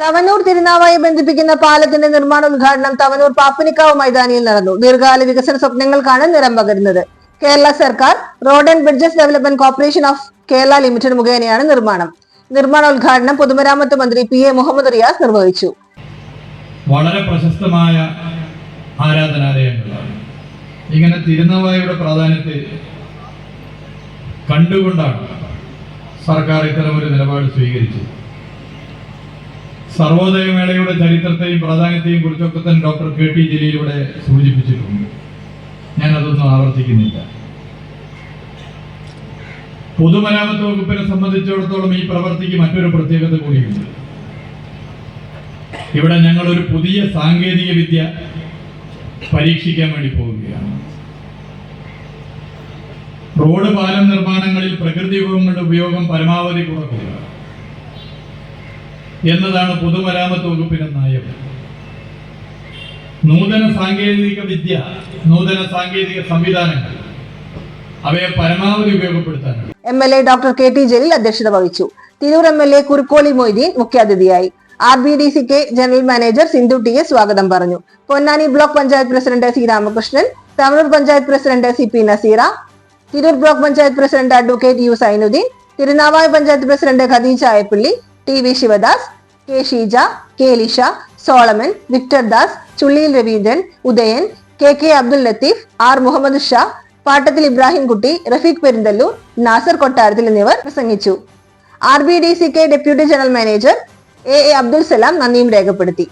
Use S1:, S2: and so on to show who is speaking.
S1: തവനൂർ തിരുനാവായി ബന്ധിപ്പിക്കുന്ന പാലത്തിന്റെ നിർമ്മാണ ഉദ്ഘാടനം തവനൂർ പാപ്പിനിക്കാവ് മൈതാനിയിൽ നടന്നു. ദീർഘകാല വികസന സ്വപ്നങ്ങൾക്കാണ് നിറം പകരുന്നത്. കേരള സർക്കാർ road and bridges development corporation of Kerala limited മുഖേനയാണ് നിർമ്മാണം. നിർമ്മാണോദ്ഘാടനം പൊതുമരാമത്ത് മന്ത്രി പി എ മുഹമ്മദ് റിയാസ് നിർവഹിച്ചു.
S2: വളരെ പ്രശസ്തമായ ആരാധനാലയങ്ങളാണ്. ഇങ്ങനെ തിരുനാവായയുടെ പ്രാധാന്യത്തെ കണ്ടുകൊണ്ടാണ് സർക്കാർ ഇത്തരം ഒരു നിലപാട് സ്വീകരിച്ചത്. സർവോദയമേളയുടെ ചരിത്രത്തെയും പ്രാധാന്യത്തെയും കുറിച്ചൊക്കെ തന്നെ ഡോക്ടർ കെ ടി ജലീലിവിടെ സൂചിപ്പിച്ചിട്ടുണ്ട്. ഞാൻ അതൊന്നും ആവർത്തിക്കുന്നില്ല. പൊതുമരാമത്ത് വകുപ്പിനെ സംബന്ധിച്ചിടത്തോളം ഈ പ്രവൃത്തിക്ക് മറ്റൊരു പ്രത്യേകത കൂടിയുണ്ട്. ഇവിടെ ഞങ്ങൾ ഒരു പുതിയ സാങ്കേതിക വിദ്യ പരീക്ഷിക്കാൻ വേണ്ടി പോവുകയാണ്. റോഡ് പാലം നിർമ്മാണങ്ങളിൽ പ്രകൃതി വിഭവങ്ങളുടെ ഉപയോഗം പരമാവധി കുറക്കുക എന്നതാണ് പൊതുമരാമത്ത് വകുപ്പിന്റെ നയം. നൂതന സാങ്കേതിക വിദ്യ നൂതന സാങ്കേതിക സംവിധാനങ്ങൾ അവയെ പരമാവധി ഉപയോഗപ്പെടുത്താനാണ്.
S1: M L A doctor K T Jaleel അധ്യക്ഷത വഹിച്ചു. Tirur M L A Kurukkoli Moideen മുഖ്യാതിഥിയായി. R B D C K general manager Sindhu T A സ്വാഗതം പറഞ്ഞു. Ponnani block panchayat president C Ramakrishnan Thavanur panchayat president C P Naseera Tirur block panchayat president advocate U Sainudheen Thirunavaya panchayat president Khadeeja Ayappally T V Sivadas K Sheeja K Lisha Solomon Victor Das Chulliyil Raveendran Udayan K K Abdul Latheef R Muhammad Sha Pattathil Ibrahimkutty Rafeeq Perinthalloor Nasar Kottarathil എന്നിവർ പ്രസംഗിച്ചു R B D C K deputy general manager A A Abdul Salam നന്ദിയും രേഖപ്പെടുത്തി